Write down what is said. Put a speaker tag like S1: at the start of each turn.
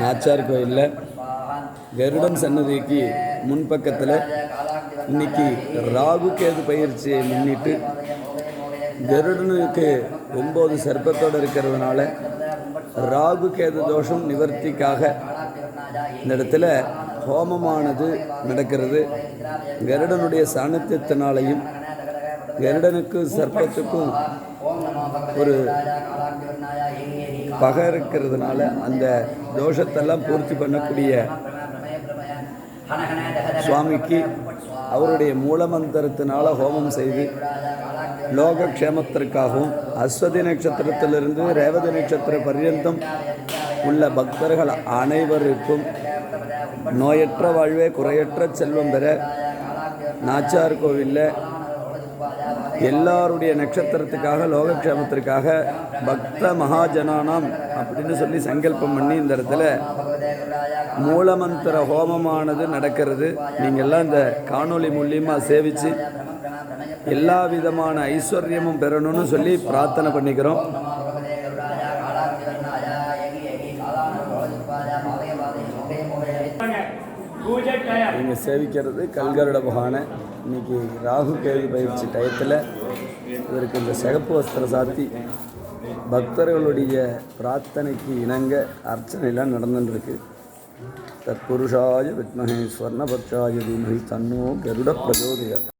S1: நாச்சார் கோயிலில் கருடன் சன்னதிக்கு முன்பக்கத்தில் இன்னைக்கு ராகு கேது பயிற்சியை முன்னிட்டு கருடனுக்கு ஒம்பது சர்ப்பத்தோடு இருக்கிறதுனால ராகு கேது தோஷம் நிவர்த்திக்காக இந்த இடத்துல ஹோமமானது நடக்கிறது. கருடனுடைய சாணத்தியத்தினாலையும் கருடனுக்கும் சர்ப்பத்துக்கும் ஒரு பகை இருக்கிறதுனால அந்த தோஷத்தெல்லாம் பூர்த்தி பண்ணக்கூடிய சுவாமிக்கு அவருடைய மூலமந்திரத்தினால ஹோமம் செய்து லோகக்ஷேமத்திற்காகவும் அஸ்வதி நட்சத்திரத்திலிருந்து ரேவதி நட்சத்திர பர்யந்தம் உள்ள பக்தர்கள் அனைவருக்கும் நோயற்ற வாழ்வே குறையற்ற செல்வம் பெற நாச்சார் கோவிலில் எல்லாருடைய நட்சத்திரத்துக்காக லோகக்ஷேமத்திற்காக பக்த மகாஜனானாம் அப்படின்னு சொல்லி சங்கல்பம் பண்ணி இந்த இடத்துல மூலமந்திர ஹோமமானது நடக்கிறது. நீங்கள்லாம் இந்த காணொளி மூலியமாக சேவித்து எல்லா விதமான ஐஸ்வர்யமும் பெறணும்னு சொல்லி பிரார்த்தனை பண்ணிக்கிறோம். நீங்கள் சேவிக்கிறது கல்கருட பகவானை இன்னைக்கு ராகு கேள்வி பயிற்சி டயத்தில் இதற்கு இந்த சிகப்பு வஸ்திர சாத்தி பக்தர்களுடைய பிரார்த்தனைக்கு இணங்க அர்ச்சனைலாம் நடந்துட்டுருக்கு தற்புருஷாய வித்மகே ஸ்வர்ணபட்சாய தீமகி தன்னோ கருட பிரஜோதயா.